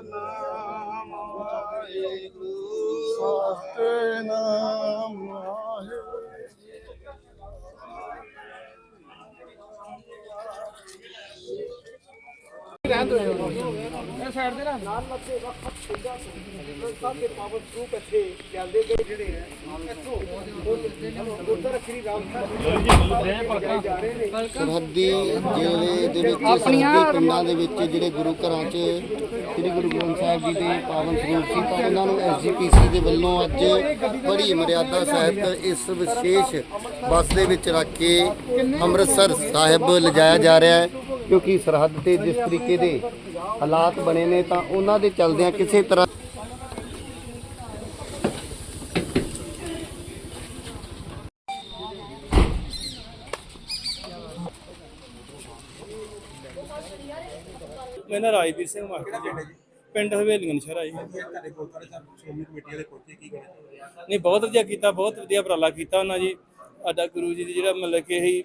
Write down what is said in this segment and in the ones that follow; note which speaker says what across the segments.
Speaker 1: ਨਾਮ ਵਾਹਿਗੁਰੂ
Speaker 2: ਸਤਿਨਾਮ ਸਰਹੱਦੀ ਜ਼ਿਲ੍ਹੇ ਦੇ ਵਿੱਚ ਸਰਹੱਦੀ ਪਿੰਡਾਂ ਦੇ ਵਿੱਚ ਜਿਹੜੇ ਗੁਰੂ ਘਰਾਂ 'ਚ ਸ੍ਰੀ ਗੁਰੂ ਗ੍ਰੰਥ ਸਾਹਿਬ ਜੀ ਦੇ ਪਾਵਨ ਸਰੂਪ ਸੀ ਤਾਂ ਉਹਨਾਂ ਨੂੰ ਐਸਜੀਪੀਸੀ ਦੇ ਵੱਲੋਂ ਅੱਜ ਬੜੀ ਮਰਿਆਦਾ ਸਹਿਤ ਇਸ ਵਿਸ਼ੇਸ਼ ਬੱਸ ਦੇ ਵਿੱਚ ਰੱਖ ਕੇ ਅੰਮ੍ਰਿਤਸਰ ਸਾਹਿਬ ਲਿਜਾਇਆ ਜਾ ਰਿਹਾ ਹੈ। ਕਿਉਂਕਿ ਸਰਹੱਦ ਤੇ ਜਿਸ ਤਰੀਕੇ ਦੇ ਹਾਲਾਤ ਬਣੇ ਨੇ ਤਾਂ ਉਹਨਾਂ ਦੇ ਚਲਦਿਆਂ ਕਿਸੇ ਤਰ੍ਹਾਂ
Speaker 3: ਮੈਂ ਨਾ ਰਾਜਵੀਰ ਸਿੰਘ ਮਾਸਟਰ ਜੀ। ਪਿੰਡ ਹਵੇਲੀਆਂ ਨਸ਼ਹਿਰਾ ਜੀ। ਨਹੀਂ, ਬਹੁਤ ਵਧੀਆ ਕੀਤਾ, ਬਹੁਤ ਵਧੀਆ ਉਪਰਾਲਾ ਕੀਤਾ ਉਹਨਾਂ ਜੀ। ਸਾਡਾ ਗੁਰੂ ਜੀ ਦੀ ਜਿਹੜਾ ਮਤਲਬ ਕਿ ਇਹ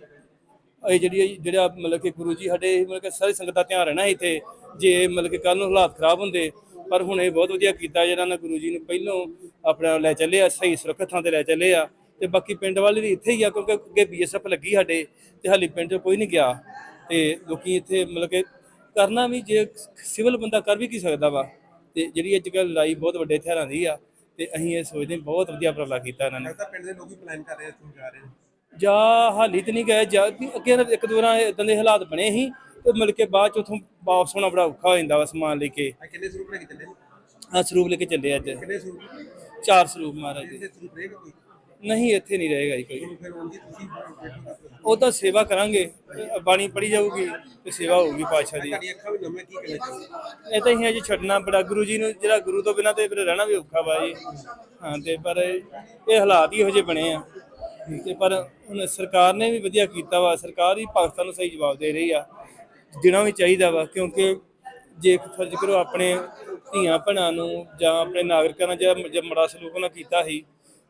Speaker 3: ਇਹ ਜਿਹੜੀ ਜਿਹੜਾ ਮਤਲਬ ਕਿ ਗੁਰੂ ਜੀ ਸਾਡੇ ਮਤਲਬ ਕਿ ਸਾਰੀ ਸੰਗਤ ਦਾ ਧਿਆਨ ਰਹਿਣਾ ਇੱਥੇ, ਜੇ ਮਤਲਬ ਕਿ ਕੱਲ ਨੂੰ ਹਾਲਾਤ ਖਰਾਬ ਹੁੰਦੇ, ਪਰ ਹੁਣ ਇਹ ਬਹੁਤ ਵਧੀਆ ਕੀਤਾ ਜਿਹੜਾ ਨਾ ਗੁਰੂ ਜੀ ਨੂੰ ਪਹਿਲੋਂ ਆਪਣਾ ਲੈ ਚੱਲੇ ਆ, ਸਹੀ ਸੁਰੱਖਿਅਤ ਥਾਂ ਤੇ ਲੈ ਚੱਲੇ ਆ, ਤੇ ਬਾਕੀ ਪਿੰਡ ਵਾਲੇ ਵੀ ਇੱਥੇ ਹੀ ਆ ਕਿਉਂਕਿ ਅੱਗੇ ਬੀਐਸਐਫ ਲੱਗੀ ਸਾਡੇ, ਤੇ ਹਾਲੀ ਪਿੰਡ 'ਚ ਕੋਈ ਨਹੀਂ ਗਿਆ, ਤੇ ਲੋਕੀ ਇੱਥੇ ਮਤਲਬ ਕਿ ਕਰਨਾ ਵੀ ਜੇ ਸਿਵਲ ਬੰਦਾ ਕਰ ਵੀ ਕੀ ਸਕਦਾ ਵਾ, ਤੇ ਜਿਹੜੀ ਅੱਜ ਕੱਲ੍ਹ ਲੜਾਈ ਬਹੁਤ ਵੱਡੇ ਹਥਿਆਰਾਂ ਦੀ ਆ, ਤੇ ਅਸੀਂ ਇਹ ਸੋਚਦੇ ਬਹੁਤ ਵਧੀਆ ਉਪਰਾਲਾ ਕੀਤਾ ਇਹਨਾਂ ਨੇ।
Speaker 1: ਲੱਗਦਾ ਪਿੰਡ ਦੇ ਲੋਕ ਪਲਾਨ ਕਰ ਰਹੇ ਇੱਥੋਂ ਜਾ ਰਹੇ ਨੇ
Speaker 3: ਜਾਂ ਹਾਲੀ ਤੇ ਨਹੀਂ ਗਏ ਜਾਂ ਵੀ ਅੱਗੇ ਨਾ ਇੱਕ ਦੋ ਵਾਰ ਇਦਾਂ ਦੇ ਹਾਲਾਤ ਬਣੇ ਸੀ ਤੇ ਮਿਲ ਕੇ ਬਾਅਦ ਚ ਉਥੋਂ ਵਾਪਸ ਹੋਣਾ ਬੜਾ ਔਖਾ ਹੋ ਜਾਂਦਾ ਵਾ ਸਮਾਨ ਲੈ ਕੇ।
Speaker 1: ਆ ਕਿੰਨੇ ਸਰੂਪ ਲੈ ਕੇ ਚੱਲੇ?
Speaker 3: ਆ ਸਰੂਪ ਲੈ ਕੇ ਚੱਲੇ ਅੱਜ।
Speaker 1: ਕਿੰਨੇ ਸਰੂਪ?
Speaker 3: ਚਾਰ ਸਰੂਪ ਮਹਾਰਾਜ
Speaker 1: ਸਰੂਪ ਰਹੇਗਾ ਕੋਈ?
Speaker 3: ਨਹੀਂ ਇੱਥੇ ਨਹੀਂ ਰਹੇਗਾ ਜੀ ਕੋਈ।
Speaker 1: ਫਿਰ ਉਹਦੀ ਤੁਸੀਂ
Speaker 3: ਉਹ ਤਾਂ ਸੇਵਾ ਕਰਾਂਗੇ ਬਾਣੀ ਪੜੀ ਜਾਊਗੀ ਤੇ ਸੇਵਾ ਹੋਊਗੀ ਪਾਤਸ਼ਾਹ ਦੀ।
Speaker 1: ਤੁਹਾਡੀ ਅੱਖਾਂ ਵੀ ਨਵੇਂ ਕੀ ਕਰੇ
Speaker 3: ਇਹ ਤਾਂ ਹੀ ਅਜੇ ਛੱਡਣਾ ਬੜਾ ਗੁਰੂ ਜੀ ਨੂੰ ਜਿਹੜਾ ਗੁਰੂ ਤੋਂ ਬਿਨਾਂ ਤੇ ਫਿਰ ਰਹਿਣਾ ਵੀ ਔਖਾ ਵਾ ਜੀ। ਹਾਂ ਤੇ ਪਰ ਇਹ ਹਾਲਾਤ ਹੀ ਇਹੋ ਜਿਹੇ ਬਣੇ ਆ। ਤੇ ਪਰ ਹੁਣ ਸਰਕਾਰ ਨੇ ਵੀ ਵਧੀਆ ਕੀਤਾ ਵਾ, ਸਰਕਾਰ ਹੀ ਪਾਕਿਸਤਾਨ ਨੂੰ ਸਹੀ ਜਵਾਬ ਦੇ ਰਹੀ ਆ, ਦੇਣਾ ਵੀ ਚਾਹੀਦਾ ਵਾ, ਕਿਉਂਕਿ ਜੇ ਫਰਜ਼ ਕਰੋ ਆਪਣੇ ਧੀਆਂ ਭੈਣਾਂ ਨੂੰ ਜਾਂ ਆਪਣੇ ਨਾਗਰਿਕਾਂ ਨਾਲ ਜਿਹੜਾ ਜ- ਸਲੂਕ ਉਹਨਾਂ ਕੀਤਾ ਸੀ,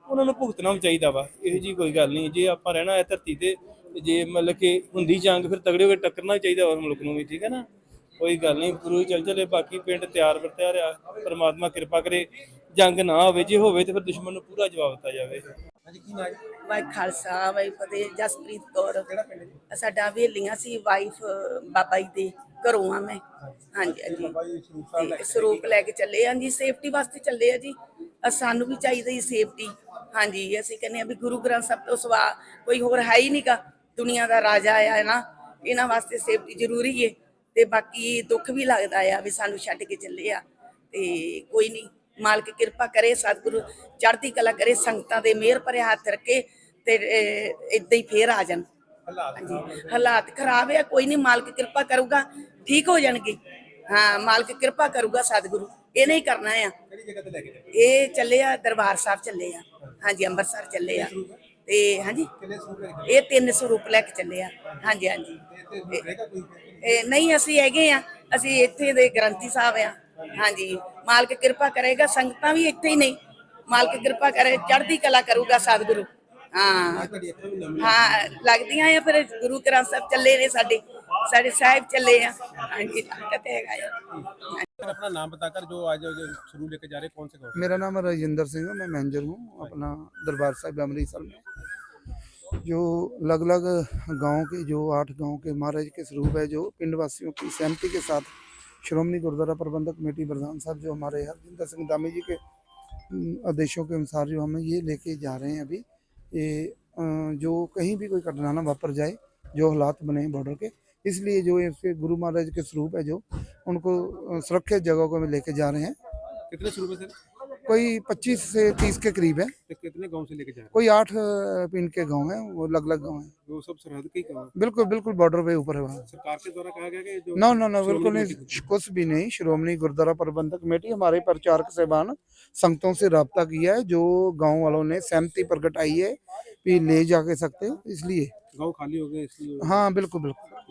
Speaker 3: ਉਹਨਾਂ ਨੂੰ ਭੁਗਤਣਾ ਵੀ ਚਾਹੀਦਾ ਵਾ, ਇਹੋ ਜੀ ਕੋਈ ਗੱਲ ਨਹੀਂ, ਜੇ ਆਪਾਂ ਰਹਿਣਾ ਹੈ ਧਰਤੀ ਤੇ, ਜੇ ਮਤਲਬ ਕਿ ਹੁੰਦੀ ਜੰਗ ਫਿਰ ਤਗੜੇ ਹੋ ਕੇ ਟੱਕਰਨਾ ਚਾਹੀਦਾ ਉਸ ਮੁਲਕ ਨੂੰ ਵੀ, ਠੀਕ ਹੈ ਨਾ? ਕੋਈ ਗੱਲ ਨਹੀਂ, ਗੁਰੂ ਚੱਲ ਚਲੇ, ਬਾਕੀ ਪਿੰਡ ਤਿਆਰ ਪਰ ਤਿਆਰ ਆ ਪਰਮਾਤਮਾ ਕਿਰਪਾ ਕਰੇ, ਜੰਗ ਨਾ ਹੋਵੇ, ਜੇ ਹੋਵੇ ਤੇ ਫਿਰ ਦੁਸ਼ਮਣ ਨੂੰ ਪੂਰਾ ਜਵਾਬ ਦਿੱਤਾ ਜਾਵੇ।
Speaker 1: ਹਾਂਜੀ, ਕੀ ਨਾ
Speaker 4: ਵਾਹਿ ਖਾਲਸਾ ਵਾਹਿ ਫਤਿਹ ਜਸਪ੍ਰੀਤ ਕੌਰ। ਸਾਡਾ ਵੇਲੀਆਂ ਸੀ ਵਾਈਫ ਬਾਬਾ ਜੀ ਦੇ ਘਰੋਂ ਆ ਮੈਂ। ਹਾਂਜੀ ਹਾਂਜੀ।
Speaker 1: ਸਰੂਪ ਲੈ
Speaker 4: ਕੇ ਚੱਲੇ ਹਾਂ ਜੀ ਸੇਫਟੀ ਵਾਸਤੇ ਚੱਲੇ ਆ ਜੀ। ਸਾਨੂੰ ਵੀ ਚਾਹੀਦੀ ਸੇਫਟੀ। ਹਾਂਜੀ ਅਸੀਂ ਕਹਿੰਦੇ ਆ ਵੀ ਗੁਰੂ ਗ੍ਰੰਥ ਸਾਹਿਬ ਤੋਂ ਸਵਾ ਕੋਈ ਹੋਰ ਹੈ ਹੀ ਨਹੀਂਗਾ ਦੁਨੀਆ ਦਾ ਰਾਜਾ ਆ ਨਾ ਇਹਨਾਂ ਵਾਸਤੇ ਸੇਫਟੀ ਜ਼ਰੂਰੀ ਏ। ਤੇ ਬਾਕੀ ਦੁੱਖ ਵੀ ਲੱਗਦਾ ਆ ਵੀ ਸਾਨੂੰ ਛੱਡ ਕੇ ਚੱਲੇ ਆ। ਤੇ ਕੋਈ ਨਹੀਂ ਮਾਲਕ ਕਿਰਪਾ ਕਰੇ ਸਤਿਗੁਰੂ ਚੜ੍ਹਦੀ ਕਲਾ ਕਰੇ ਸੰਗਤਾਂ ਦੇ ਮਿਹਰ ਭਰੇ ਹੱਥ ਰੱਖੇ ਤੇ ਇਦਾਂ ਹੀ ਫੇਰ ਆ ਜਾਣ।
Speaker 1: ਹਾਲਾਤ
Speaker 4: ਹਾਂਜੀ ਹਾਲਾਤ ਖਰਾਬ ਆ ਕੋਈ ਨਹੀਂ ਮਾਲਕ ਕਿਰਪਾ ਕਰੂਗਾ ਠੀਕ ਹੋ ਜਾਣਗੇ। ਹਾਂ ਮਾਲਕ ਕਿਰਪਾ ਕਰੂਗਾ ਸਤਿਗੁਰੂ ਇਹਨੇ ਹੀ ਕਰਨਾ ਆ।
Speaker 1: ਕਿਹੜੀ ਜਗ੍ਹਾ ਤੇ ਲੈ ਕੇ ਜਾਏ
Speaker 4: ਇਹ ਚੱਲੇ ਆ ਦਰਬਾਰ ਸਾਹਿਬ ਚੱਲੇ ਆ। ਹਾਂਜੀ ਅੰਮ੍ਰਿਤਸਰ ਚੱਲੇ ਆ। ਤੇ ਹਾਂਜੀ। ਇਹ ਤਿੰਨ ਸਰੂਪ ਲੈ ਕੇ ਚੱਲੇ ਆ। ਹਾਂਜੀ ਹਾਂਜੀ। ਇਹ ਨਹੀਂ ਅਸੀਂ ਹੈਗੇ ਆ। ਅਸੀਂ ਇੱਥੇ ਦੇ ਗ੍ਰੰਥੀ ਸਾਹਿਬ ਆ। ਹਾਂਜੀ ਮਾਲਕ ਕਿਰਪਾ ਕਰੇਗਾ ਸੰਗਤਾਂ ਵੀ ਇੱਥੇ ਹੀ ਨਹੀਂ ਮਾਲਕ ਕਿਰਪਾ ਕਰੇ ਚੜ੍ਹਦੀ ਕਲਾ ਕਰੂਗਾ ਸਤਿਗੁਰੂ ਹਾਂ
Speaker 1: ਤੁਹਾਡੀ ਅੱਖਾਂ ਵੀ ਨਵੇਂ
Speaker 4: ਹਾਂ ਲੱਗਦੀਆਂ ਆ ਫਿਰ ਗੁਰੂ ਗ੍ਰੰਥ ਸਾਹਿਬ ਚੱਲੇ ਨੇ ਸਾਡੇ ਸਾਡੇ ਸਾਹਿਬ ਚੱਲੇ ਆ ਹਾਂਜੀ ਤਾਕਤ ਹੈਗਾ ਆ
Speaker 1: अपना नाम बताकर जो आज जो शुरू लेके जा रहे हैं कौन से गाँव
Speaker 2: मेरा नाम राजेंद्र सिंह है मैं मैनेजर हूँ अपना दरबार साहिब अमृतसर में जो अलग अलग गाँव के जो आठ गाँव के महाराज के स्वरूप है जो पिंड वासियों की सहमति के साथ श्रोमणी गुरुद्वारा प्रबंधक कमेटी प्रधान साहब जो हमारे हरजिंदर सिंह दामी जी के आदेशों के अनुसार जो हमें ये लेके जा रहे हैं अभी, ये जो कहीं भी कोई घटना ना वापर जाए, जो हालात बने हैं बॉर्डर के,
Speaker 5: इसलिए जो इसके गुरु महाराज के स्वरूप है जो, उनको सुरक्षित जगह को लेके जा रहे हैं।
Speaker 1: कितने स्वरूप है सर?
Speaker 5: कोई 25 से 30 के करीब है।
Speaker 1: तो कितने गाँव से लेके जा रहे
Speaker 5: कोई आठ पिंड के गाँव हैं वो अलग अलग गाँव हैं।
Speaker 1: हैं वो सब सरहद के ही गाँव
Speaker 5: बिल्कुल बिल्कुल बॉर्डर पे ऊपर है वहाँ।
Speaker 1: सरकार के द्वारा कहा गया कि
Speaker 5: नो नो नो बिल्कुल नहीं कुछ भी नहीं। श्रोमणी गुरुद्वारा प्रबंधक कमेटी हमारे प्रचारक सेवान संगतों से रब्ता किया है जो गाँव वालों ने सहमति प्रकटाई है कि ले जाके सकते हो इसलिए।
Speaker 1: गाँव खाली हो गए इसलिए।
Speaker 5: हाँ बिल्कुल बिल्कुल।